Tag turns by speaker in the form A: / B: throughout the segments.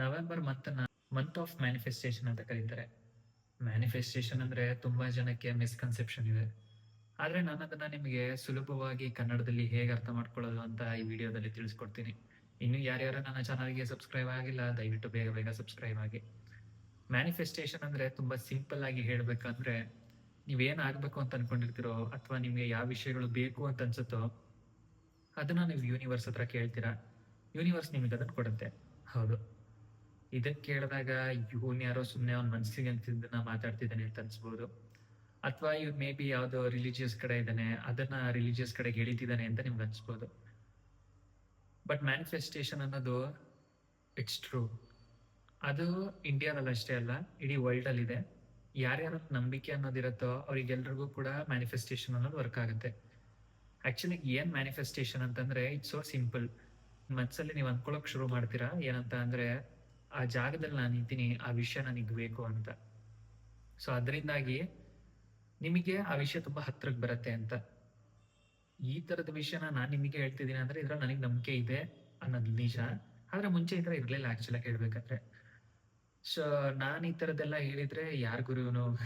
A: November month month of manifestation ಅಂತ ಕರೀತಾರೆ. Manifestation ಅಂದ್ರೆ ತುಂಬಾ ಜನಕ್ಕೆ ಮಿಸ್ಕನ್ಸೆಪ್ಷನ್ ಇದೆ. ಆದ್ರೆ ನಾನು ಅದನ್ನ ನಿಮಗೆ ಸುಲಭವಾಗಿ ಕನ್ನಡದಲ್ಲಿ ಹೇಗೆ ಅರ್ಥ ಮಾಡ್ಕೊಳ್ಳೋದು ಅಂತ ಈ ವಿಡಿಯೋದಲ್ಲಿ ತಿಳಿಸ್ಕೊಡ್ತೀನಿ. ಇನ್ನು ಯಾರ್ಯಾರು ನನ್ನ ಚಾನಲ್ಗೆ ಸಬ್ಸ್ಕ್ರೈಬ್ ಆಗಿಲ್ಲ, ದಯವಿಟ್ಟು ಬೇಗ ಬೇಗ ಸಬ್ಸ್ಕ್ರೈಬ್ ಆಗಿ. ಮ್ಯಾನಿಫೆಸ್ಟೇಷನ್ ಅಂದ್ರೆ ತುಂಬಾ ಸಿಂಪಲ್ ಆಗಿ ಹೇಳ್ಬೇಕಂದ್ರೆ ನೀವೇನ್ ಆಗ್ಬೇಕು ಅಂತ ಅನ್ಕೊಂಡಿರ್ತೀರೋ ಅಥವಾ ನಿಮ್ಗೆ ಯಾವ ವಿಷಯಗಳು ಬೇಕು ಅಂತ ಅನ್ಸುತ್ತೋ ಅದನ್ನ ನೀವು ಯೂನಿವರ್ಸ್ ಹತ್ರ ಕೇಳ್ತೀರಾ. ಯೂನಿವರ್ಸ್ ನಿಮಗೆ ಅದನ್ನ ಕೊಡುತ್ತೆ. ಹೌದು. ಇದನ್ನ ಕೇಳಿದಾಗ ಇವನ್ ಯಾರೋ ಸುಮ್ಮನೆ ಅವ್ನ ಮನ್ಸಿಗೆ ಅಂತಿದ್ದನ್ನ ಮಾತಾಡ್ತಿದ್ದಾನೆ ಅಂತ ಅನ್ಸ್ಬೋದು. ಅಥವಾ ಇವ್ ಮೇ ಬಿ ಯಾವ್ದೋ ರಿಲಿಜಿಯಸ್ ಕಡೆ ಇದ್ದಾನೆ, ಅದನ್ನ ರಿಲಿಜಿಯಸ್ ಕಡೆಗೆ ಎಳಿತಿದ್ದಾನೆ ಅಂತ ನಿಮ್ಗೆ ಅನ್ಸ್ಬೋದು. ಬಟ್ ಮ್ಯಾನಿಫೆಸ್ಟೇಷನ್ ಅನ್ನೋದು ಇಟ್ಸ್ ಟ್ರೂ ಅದು ಇಂಡಿಯಾದಲ್ಲಿ ಅಷ್ಟೇ ಅಲ್ಲ, ಇಡೀ ವರ್ಲ್ಡ್ ಅಲ್ಲಿ ಇದೆ ಯಾರ್ಯಾರ ನಂಬಿಕೆ ಅನ್ನೋದಿರುತ್ತೋ ಅವ್ರಿಗೆಲ್ರಿಗೂ ಕೂಡ ಮ್ಯಾನಿಫೆಸ್ಟೇಷನ್ ಅನ್ನೋದು ವರ್ಕ್ ಆಗುತ್ತೆ. ಆಕ್ಚುಲಿ ಏನ್ ಮ್ಯಾನಿಫೆಸ್ಟೇಷನ್ ಅಂತಂದ್ರೆ ಇಟ್ಸ್ ಸೋ ಸಿಂಪಲ್ ಮನ್ಸಲ್ಲಿ ನೀವು ಅನ್ಕೊಳಕ್ ಶುರು ಮಾಡ್ತೀರಾ, ಏನಂತ ಅಂದ್ರೆ ಆ ಜಾಗದಲ್ಲಿ ನಾನು ನಿಂತೀನಿ ಆ ವಿಷಯ ನನಗೆ ಬೇಕು ಅಂತ. ಸೊ ಅದರಿಂದಾಗಿ ನಿಮಗೆ ಆ ವಿಷಯ ತುಂಬಾ ಹತ್ರಕ್ಕೆ ಬರುತ್ತೆ ಅಂತ. ಈ ತರದ ವಿಷಯನ ನಾನು ನಿಮಗೆ ಹೇಳ್ತಿದ್ದೀನಿ ಅಂದ್ರೆ ಇದ್ರ ನನಗೆ ನಂಬಿಕೆ ಇದೆ ಅನ್ನೋದು ನಿಜ. ಆದ್ರೆ ಮುಂಚೆ ಈ ತರ ಇರ್ಲಿಲ್ಲ ಆಕ್ಚುಲಿ ಹೇಳ್ಬೇಕಂದ್ರೆ. ಸೊ ನಾನು ಈ ತರದೆಲ್ಲ ಹೇಳಿದ್ರೆ ಯಾರ ಗುರುನು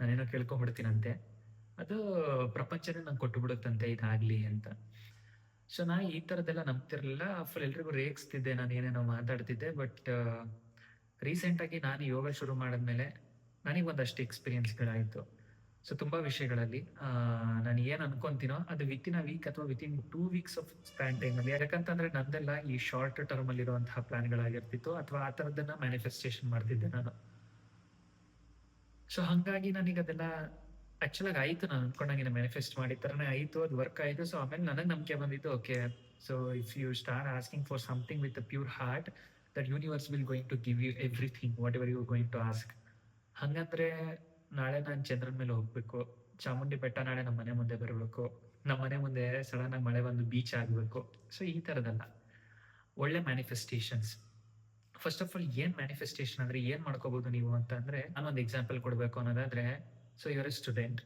A: ನಾನೇನೋ ಕೇಳ್ಕೊಂಡ್ಬಿಡ್ತೀನಂತೆ. ಅದು ಪ್ರಪಂಚನೇ ನಂಗೆ ಕೊಟ್ಟು ಬಿಡುತ್ತಂತೆ ಇದಾಗ್ಲಿ ಅಂತ. ಸೊ ನಾ ಈ ತರದೆಲ್ಲ ನಂಬ್ತಿರ್ಲಿಲ್ಲ. ಫುಲ್ ಎಲ್ರಿಗೂ ರೇಗಿಸ್ತಿದ್ದೆ, ನಾನು ಏನೇನೋ ಮಾತಾಡ್ತಿದ್ದೆ ಬಟ್ ರೀಸೆಂಟ್ ಆಗಿ ನಾನು ಯೋಗ ಶುರು ಮಾಡಿದ್ಮೇಲೆ ನನಗೆ ಒಂದಷ್ಟು ಎಕ್ಸ್ಪೀರಿಯನ್ಸ್ಗಳಾಯಿತು ಸೊ, ತುಂಬಾ ವಿಷಯಗಳಲ್ಲಿ ನಾನು ಏನ್ ಅನ್ಕೊಂತೀನೋ ಅದು ವಿತ್ ಇನ್ ಅ ವೀಕ್ ಅಥವಾ within two weeks of span time ಅಲ್ಲಿ. ಯಾಕಂತಂದ್ರೆ ನಂದೆಲ್ಲ ಈ ಶಾರ್ಟ್ ಟರ್ಮ್ ಅಲ್ಲಿ ಇರುವಂತಹ ಪ್ಲಾನ್ಗಳಾಗಿರ್ತಿತ್ತು, ಅಥವಾ ಆ ತರದನ್ನ ಮ್ಯಾನಿಫೆಸ್ಟೇಷನ್ ಮಾಡ್ತಿದ್ದೆ ನಾನು. ಸೊ, ಹಂಗಾಗಿ ನನಗೆ ಅದೆಲ್ಲ ಆಕ್ಚುಲ್ ಆಗಿ ಆಯ್ತು ನಾನು ಅನ್ಕೊಂಡಂಗೆ ಮ್ಯಾನಿಫೆಸ್ಟ್ ಮಾಡಿದ ತರನೇ ಆಯ್ತು, ಅದು ವರ್ಕ್ ಆಯ್ತು. ಸೊ ಆಮೇಲೆ ನನಗೆ ನಂಬಿಕೆ ಬಂದಿತ್ತು okay so if you star asking for something with pure heart that universe will going to give you everything whatever you going to ask ಹಂಗಂದ್ರೆ ನಾಳೆ ನಾನು ಚಂದ್ರನ ಮೇಲೆ ಹೋಗ್ಬೇಕು. ಚಾಮುಂಡಿ ಬೆಟ್ಟ ನಾಳೆ ನಮ್ಮ ಮನೆ ಮುಂದೆ ಬರಬೇಕು. ನಮ್ಮ ಮನೆ ಮುಂದೆ ಸಡನ್ ಆಗಿ ಮಳೆ ಬಂದು ಬೀಚ್ ಆಗಬೇಕು. ಸೊ ಈ ತರದಲ್ಲ. ಒಳ್ಳೆ ಮ್ಯಾನಿಫೆಸ್ಟೇಷನ್ಸ್ ಫಸ್ಟ್ ಆಫ್ ಆಲ್ ಏನ್ ಮ್ಯಾನಿಫೆಸ್ಟೇಷನ್ ಅಂದ್ರೆ ಏನ್ ಮಾಡ್ಕೋಬಹುದು ನೀವು ಅಂತ ಅಂದ್ರೆ ನಾನೊಂದು ಎಕ್ಸಾಂಪಲ್ ಕೊಡ್ಬೇಕು ಅನ್ನೋದಾದ್ರೆ so your a student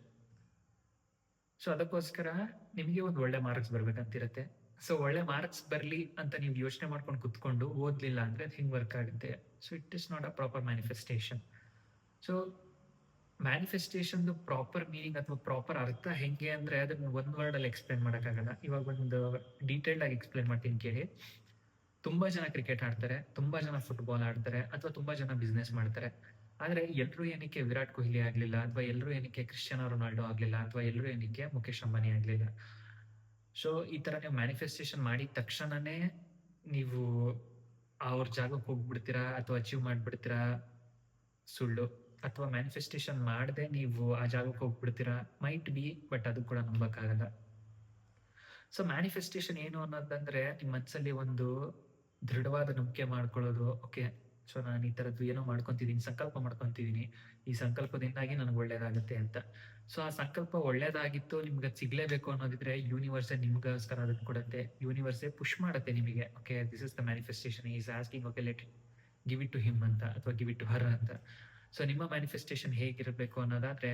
A: so ಅದಕ್ಕೋಸ್ಕರ ನಿಮಗೆ ಒಂದು ಒಳ್ಳೆ ಮಾರ್ಕ್ಸ್ ಬರ್ಬೇಕಂತಿರತ್ತೆ. ಸೊ ಒಳ್ಳೆ ಮಾರ್ಕ್ಸ್ ಬರಲಿ ಅಂತ ನೀವು ಯೋಚನೆ ಮಾಡ್ಕೊಂಡು ಕುತ್ಕೊಂಡು ಓದ್ಲಿಲ್ಲ ಅಂದ್ರೆ ಅದು ಹಿಂಗ್ ವರ್ಕ್ ಆಗುತ್ತೆ? So it is not a proper manifestation so manifestation proper meaning ಅಥವಾ ಪ್ರಾಪರ್ ಅರ್ಥ ಹೆಂಗೆ ಅಂದ್ರೆ ಅದನ್ನ ಒಂದ್ ವರ್ಡ್ ಅಲ್ಲಿ ಎಕ್ಸ್ಪ್ಲೇನ್ ಮಾಡೋಕ್ಕಾಗಲ್ಲ. ಇವಾಗ ಒಂದು ಡೀಟೇಲ್ಡ್ ಆಗಿ ಎಕ್ಸ್ಪ್ಲೇನ್ ಮಾಡ್ತೀನಿ ಕೇಳಿ. ತುಂಬಾ ಜನ ಕ್ರಿಕೆಟ್ ಆಡ್ತಾರೆ, ತುಂಬಾ ಜನ ಫುಟ್ಬಾಲ್ ಆಡ್ತಾರೆ, ಅಥವಾ ತುಂಬಾ ಜನ ಬಿಸ್ನೆಸ್ ಮಾಡ್ತಾರೆ. ಆದ್ರೆ ಎಲ್ರು ಏನಕ್ಕೆ ವಿರಾಟ್ ಕೊಹ್ಲಿ ಆಗ್ಲಿಲ್ಲ ಅಥವಾ ಎಲ್ರು ಏನಕ್ಕೆ ಕ್ರಿಶ್ಚಿಯಾನೋ ರೊನಾಲ್ಡೋ ಆಗ್ಲಿಲ್ಲ ಅಥವಾ ಎಲ್ರು ಏನಕ್ಕೆ ಮುಖೇಶ್ ಅಂಬಾನಿ ಆಗ್ಲಿಲ್ಲ? ಸೊ ಈ ತರ ನೀವು ಮ್ಯಾನಿಫೆಸ್ಟೇಷನ್ ಮಾಡಿದ ತಕ್ಷಣನೇ ನೀವು ಅವ್ರ ಜಾಗಕ್ಕೆ ಹೋಗ್ಬಿಡ್ತೀರಾ ಅಥವಾ ಅಚೀವ್ ಮಾಡ್ಬಿಡ್ತೀರಾ? ಸುಳ್ಳು. ಅಥವಾ ಮ್ಯಾನಿಫೆಸ್ಟೇಷನ್ ಮಾಡದೆ ನೀವು ಆ ಜಾಗಕ್ಕೆ ಹೋಗ್ಬಿಡ್ತೀರಾ? ಮೈಟ್ ಬಿ ಬಟ್ ಅದು ಕೂಡ ನಂಬಕ್ಕಾಗಲ್ಲ. ಸೊ ಮ್ಯಾನಿಫೆಸ್ಟೇಷನ್ ಏನು ಅನ್ನೋದಂದ್ರೆ ನಿಮ್ಮ ಮನಸ್ಸಲ್ಲಿ ಒಂದು ದೃಢವಾದ ನಂಬಿಕೆ ಮಾಡ್ಕೊಳ್ಳೋದು. ಓಕೆ ಸೊ ನಾನು ಈ ಥರದ್ದು ಏನೋ ಮಾಡ್ಕೊತಿದ್ದೀನಿ ಸಂಕಲ್ಪ ಮಾಡ್ಕೊತಿದ್ದೀನಿ ಈ ಸಂಕಲ್ಪದಿಂದಾಗಿ ನನಗೆ ಒಳ್ಳೇದಾಗುತ್ತೆ ಅಂತ. ಸೊ ಆ ಸಂಕಲ್ಪ ಒಳ್ಳೇದಾಗಿತ್ತು, ನಿಮ್ಗೆ ಸಿಗ್ಲೇಬೇಕು ಅನ್ನೋದಿದ್ರೆ ಯೂನಿವರ್ಸೇ ನಿಮ್ಗೋಸ್ಕರ ಅದನ್ನ ಕೊಡುತ್ತೆ. ಯೂನಿವರ್ಸೇ ಪುಷ್ ಮಾಡುತ್ತೆ ನಿಮಗೆ. Okay this is the manifestation is asking okay let give it to him ಅಂತ, ಅಥವಾ ಗಿವ್ ಇಟ್ ಟು ಹರ್ ಅಂತ. ಸೊ ನಿಮ್ಮ ಮ್ಯಾನಿಫೆಸ್ಟೇಷನ್ ಹೇಗಿರಬೇಕು ಅನ್ನೋದಾದ್ರೆ,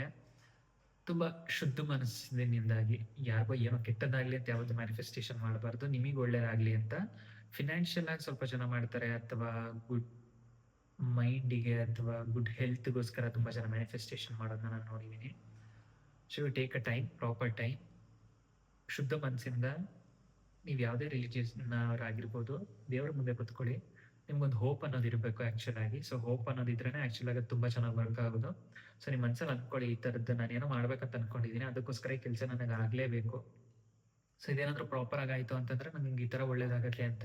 A: ತುಂಬಾ ಶುದ್ಧ ಮನಸ್ಸಿನಿಂದಾಗಿ, ಯಾರಿಗೋ ಏನೋ ಕೆಟ್ಟದಾಗ್ಲಿ ಅಂತ ಯಾವ್ದು ಮ್ಯಾನಿಫೆಸ್ಟೇಷನ್ ಮಾಡಬಾರ್ದು, ನಿಮಗೆ ಒಳ್ಳೇದಾಗ್ಲಿ ಅಂತ. ಫಿನಾನ್ಷಿಯಲ್ ಆಗಿ ಸ್ವಲ್ಪ ಜನ ಮಾಡ್ತಾರೆ, ಅಥವಾ ಗುಡ್ ಮೈಂಡಿಗೆ ಅಥವಾ ಗುಡ್ ಹೆಲ್ತ್ಗೋಸ್ಕರ ತುಂಬಾ ಜನ ಮ್ಯಾನಿಫೆಸ್ಟೇಷನ್ ಮಾಡೋದನ್ನ ನಾನು ನೋಡಿದ್ದೀನಿ you take a time proper time ಶುದ್ಧ ಮನಸ್ಸಿಂದ ನೀವು ಯಾವುದೇ ರಿಲಿಜಿಯಸ್ನವರಾಗಿರ್ಬೋದು ದೇವರ ಮುಂದೆ ಕೂತ್ಕೊಳ್ಳಿ. ನಿಮ್ಗೊಂದು ಹೋಪ್ ಅನ್ನೋದು ಇರಬೇಕು ಆಕ್ಚುಲ್ ಆಗಿ. ಸೊ ಹೋಪ್ ಅನ್ನೋದಿದ್ರೇನೆ ಆಕ್ಚುಲ್ ಆಗಿ ತುಂಬಾ ಚೆನ್ನಾಗಿ ವರ್ಕ್ ಆಗೋದು. ಸೊ ನಿಮ್ಮ ಮನ್ಸಲ್ಲಿ ಅಂದ್ಕೊಳ್ಳಿ ಈ ಥರದ್ದು ನಾನು ಏನೋ ಮಾಡ್ಬೇಕಂತ ಅನ್ಕೊಂಡಿದ್ದೀನಿ ಅದಕ್ಕೋಸ್ಕರ ಈ ಕೆಲಸ ನನಗೆ ಆಗ್ಲೇಬೇಕು. ಸೊ ಇದೇನಾದ್ರೂ ಪ್ರಾಪರ್ ಆಗಿ ಆಯ್ತು ಅಂತಂದ್ರೆ ನಂಗೆ ಈ ತರ ಒಳ್ಳೇದಾಗತ್ತೆ ಅಂತ.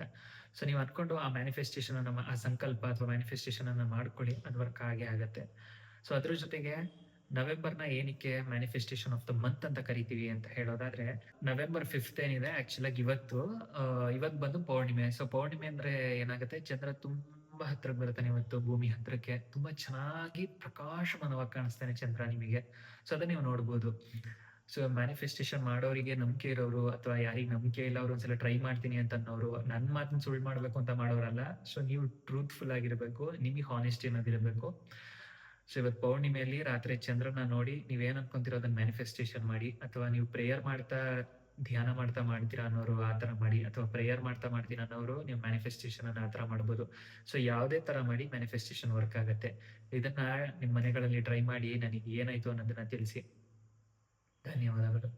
A: ಸೊ ನೀವು ಅನ್ಕೊಂಡು ಆ ಮ್ಯಾನಿಫೆಸ್ಟೇಷನ್ ಅನ್ನ ಆ ಸಂಕಲ್ಪ ಅಥವಾ ಮ್ಯಾನಿಫೆಸ್ಟೇಷನ್ ಅನ್ನ ಮಾಡ್ಕೊಳ್ಳಿ. ಅದು ವರ್ಕ್ ಆಗೇ ಆಗತ್ತೆ. ಸೊ ಅದ್ರ ಜೊತೆಗೆ ನ ಏನಕ್ಕೆ ಮ್ಯಾನಿಫೆಸ್ಟೇಷನ್ ಆಫ್ ದ ಮಂತ್ ಅಂತ ಕರಿತೀವಿ ಅಂತ ಹೇಳೋದಾದ್ರೆ ನವೆಂಬರ್ ಫಿಫ್ತ್ ಏನಿದೆ ಆಕ್ಚುಲ್ ಆಗಿ ಇವತ್ತು ಇವತ್ತು ಬಂದು ಪೌರ್ಣಿಮೆ. ಸೊ ಪೌರ್ಣಿಮೆ ಅಂದ್ರೆ ಏನಾಗುತ್ತೆ? ಚಂದ್ರ ತುಂಬಾ ಹತ್ರಕ್ಕೆ ಬರುತ್ತಾನೆ ಇವತ್ತು, ಭೂಮಿ ಹತ್ರಕ್ಕೆ. ತುಂಬಾ ಚೆನ್ನಾಗಿ ಪ್ರಕಾಶಮಾನವಾಗಿ ಕಾಣಿಸ್ತಾನೆ ಚಂದ್ರ ನಿಮಗೆ. ಸೊ ಅದನ್ನ ನೀವು ನೋಡ್ಬೋದು. ಸೊ ಮ್ಯಾನಿಫೆಸ್ಟೇಷನ್ ಮಾಡೋರಿಗೆ ನಂಬಿಕೆ ಇರೋರು ಅಥವಾ ಯಾರಿಗೆ ನಂಬಿಕೆ ಇಲ್ಲ, ಅವ್ರು ಒಂದ್ಸಲ ಟ್ರೈ ಮಾಡ್ತೀನಿ ಅಂತ ಅನ್ನೋರು ನನ್ನ ಮಾತನ್ನ ಸುಳ್ಳು ಮಾಡ್ಬೇಕು ಅಂತ ಮಾಡೋರಲ್ಲ. ಸೊ ನೀವು ಟ್ರೂತ್ಫುಲ್ ಆಗಿರ್ಬೇಕು, ನಿಮಗೆ ಹಾನೆಸ್ಟಿ ಅನ್ನೋದಿರಬೇಕು ಸೊ ಇವತ್ತು ಪೌರ್ಣಿಮೆಯಲ್ಲಿ ರಾತ್ರಿ ಚಂದ್ರನ ನೋಡಿ ನೀವೇನ್ ಅನ್ಕೊಂತಿರೋ ಅದನ್ನ ಮ್ಯಾನಿಫೆಸ್ಟೇಷನ್ ಮಾಡಿ, ಅಥವಾ ನೀವು ಪ್ರೇಯರ್ ಮಾಡ್ತಾ, ಧ್ಯಾನ ಮಾಡ್ತಾ ಮಾಡ್ತೀರಾ ಅನ್ನೋರು ಆ ಥರ ಮಾಡಿ, ಅಥವಾ ಪ್ರೇಯರ್ ಮಾಡ್ತಾ ಮಾಡ್ತೀನಿ ಅನ್ನೋರು ನೀವು ಮ್ಯಾನಿಫೆಸ್ಟೇಷನ್ ಅನ್ನ ಆತರ ಮಾಡ್ಬೋದು. ಸೊ ಯಾವುದೇ ತರ ಮಾಡಿ ಮ್ಯಾನಿಫೆಸ್ಟೇಷನ್ ವರ್ಕ್ ಆಗುತ್ತೆ. ಇದನ್ನ ನಿಮ್ಮ ಮನೆಗಳಲ್ಲಿ ಟ್ರೈ ಮಾಡಿ, ನನಗೆ ಏನಾಯ್ತು ಅನ್ನೋದನ್ನ ತಿಳಿಸಿ. ಧನ್ಯವಾದಗಳು